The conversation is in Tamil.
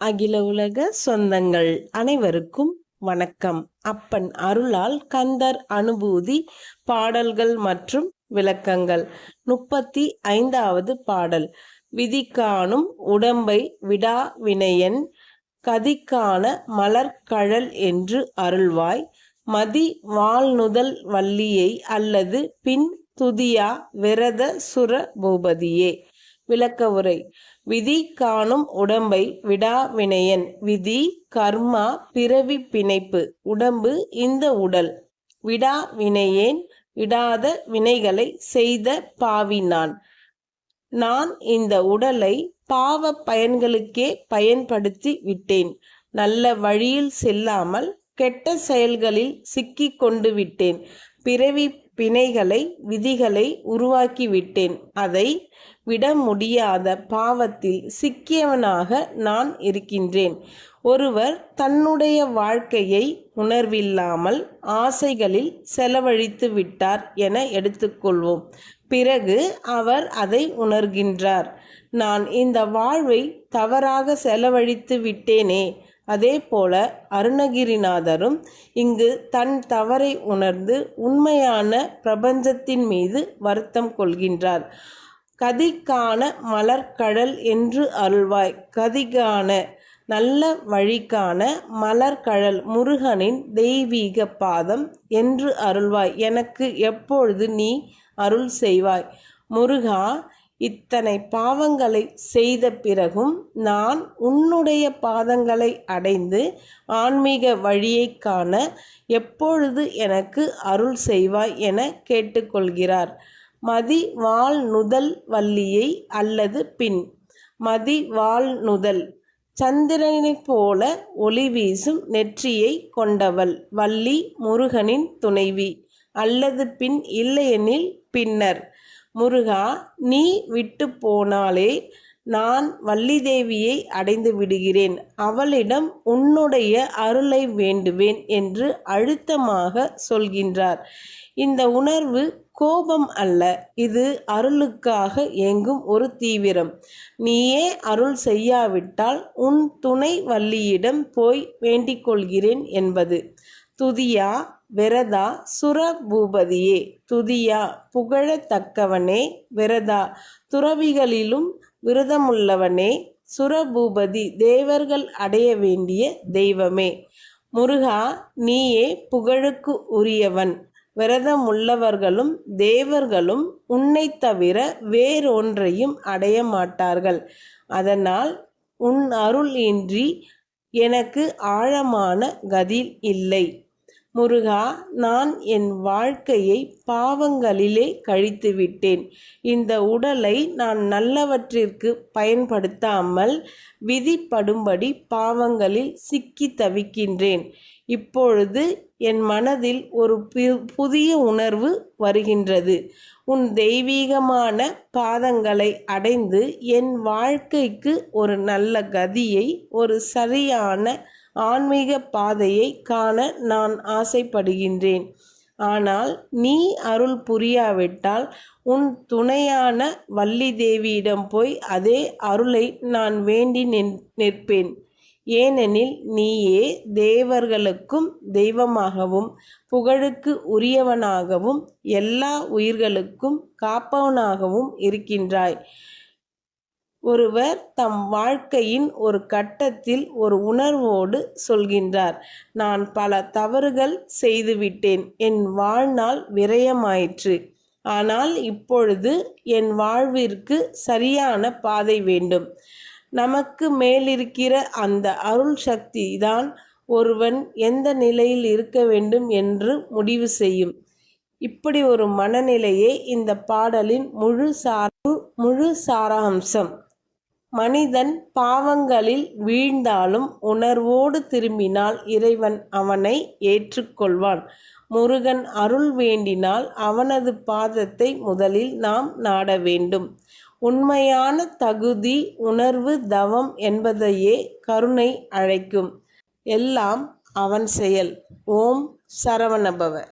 அகில உலக சொந்தங்கள் அனைவருக்கும் வணக்கம். அப்பன் அருளால் கந்தர் அனுபூதி பாடல்கள் மற்றும் விளக்கங்கள். முப்பத்தி ஐந்தாவது பாடல். விதிக்கானும் உடம்பை விடா வினையன் கதிக்கான மலர்கழல் என்று அருள்வாய். மதி வாழ்நுதல் வள்ளியை அல்லது பின் துதியா விரத சுர பூபதியே. விளக்க உரை. விதி காணும் உடம்பை விடா வினையன். விதி கர்மா பிறவி பிணைப்பு. உடம்பு இந்த உடல். விடா வினையேன் விடாத வினைகளை செய்த பாவி நான். நான் இந்த உடலை பாவ பயன்களுக்கே பயன்படுத்தி விட்டேன். நல்ல வழியில் செல்லாமல் கெட்ட செயல்களில் சிக்கி கொண்டு விட்டேன். பிறவி பிணைகளை விதிகளை உருவாக்கிவிட்டேன். அதை விட முடியாத பாவத்தில் சிக்கியவனாக நான் இருக்கின்றேன். ஒருவர் தன்னுடைய வாழ்க்கையை உணர்வில்லாமல் ஆசைகளில் செலவழித்து விட்டார் என எடுத்துக்கொள்வோம். பிறகு அவர் அதை உணர்கின்றார். நான் இந்த வாழ்வை தவறாக செலவழித்து விட்டேனே அதே போல அருணகிரிநாதரும் இங்கு தன் தவறை உணர்ந்து உண்மையான பிரபஞ்சத்தின் மீது வருத்தம் கொள்கின்றார். கதிக்கான மலர்கடல் என்று அருள்வாய். கதிகான நல்ல வழிக்கான மலர்கழல் முருகனின் தெய்வீக பாதம் என்று அருள்வாய். எனக்கு எப்பொழுது நீ அருள் செய்வாய்? முருகா இத்தனை பாவங்களை செய்த பிறகும் நான் உன்னுடைய பாதங்களை அடைந்து ஆன்மீக வழியை காண எப்பொழுது எனக்கு அருள் செய்வாய் என கேட்டுக்கொள்கிறார். மதி வால் நுதல் வள்ளியை அல்லது பின். மதி வால் நுதல். சந்திரனைப் போல ஒளி வீசும் நெற்றியை கொண்டவள். வள்ளி முருகனின் துணைவி. அல்லது பின் இல்லையெனில் பின்னர். முருகா நீ விட்டு போனாலே நான் வள்ளிதேவியை அடைந்து விடுகிறேன். அவளிடம் உன்னுடைய அருளை வேண்டுவேன் என்று அழுத்தமாக சொல்கின்றார். இந்த உணர்வு கோபம் அல்ல இது அருளுக்காக எங்கும் ஒரு தீவிரம். நீயே அருள் செய்யாவிட்டால் உன் துணை வள்ளியிடம் போய் வேண்டிக் கொள்கிறேன் என்பது. துதியா விரதா சுரபூபதியே. துதியா புகழத்தக்கவனே விரதா துறவிகளிலும் விரதமுள்ளவனே சுரபூபதி தேவர்கள் அடைய வேண்டிய தெய்வமே. முருகா நீயே புகழுக்கு உரியவன். விரதமுள்ளவர்களும் தேவர்களும் உன்னை தவிர வேறொன்றையும் அடைய மாட்டார்கள். அதனால் உன் அருள் இன்றி எனக்கு ஆழமான கதில் இல்லை. முருகா நான் என் வாழ்க்கையை பாவங்களிலே கழித்து விட்டேன் இந்த உடலை நான் நல்லவற்றிற்கு பயன்படுத்தாமல் விதிப்படும்படி பாவங்களில் சிக்கி தவிக்கின்றேன். இப்பொழுது என் மனதில் ஒரு புதிய உணர்வு வருகின்றது. உன் தெய்வீகமான பாதங்களை அடைந்து என் வாழ்க்கைக்கு ஒரு நல்ல கதியை ஒரு சரியான ஆன்மீக பாதையை காண நான் ஆசைப்படுகின்றேன். ஆனால் நீ அருள் புரியாவிட்டால் உன் துணையான வள்ளி தேவியிடம் போய் அதே அருளை நான் வேண்டி நிற்பேன். ஏனெனில் நீயே தேவர்களுக்கும் தெய்வமாகவும் புகழுக்கு உரியவனாகவும் எல்லா உயிர்களுக்கும் காப்பவனாகவும் இருக்கின்றாய். ஒருவர் தம் வாழ்க்கையின் ஒரு கட்டத்தில் ஒரு உணர்வோடு சொல்கின்றார் நான் பல தவறுகள் செய்துவிட்டேன் என் வாழ்நாள் விரயமாயிற்று. ஆனால் இப்பொழுது என் வாழ்விற்கு சரியான பாதை வேண்டும். நமக்கு மேலிருக்கிற அந்த அருள் சக்தி தான் ஒருவன் எந்த நிலையில் இருக்க வேண்டும் என்று முடிவு செய்யும். இப்படி ஒரு மனநிலையே இந்த பாடலின் முழு சார் முழு சாராம்சம். மனிதன் பாவங்களில் வீழ்ந்தாலும் உணர்வோடு திரும்பினால் இறைவன் அவனை ஏற்றுக்கொள்வான். முருகன் அருள் வேண்டினால் அவனது பாதத்தை முதலில் நாம் நாட வேண்டும். உண்மையான தகுதி உணர்வு தவம் என்பதையே கருணை அழைக்கும். எல்லாம் அவன் செயல். ஓம் சரவணபவ.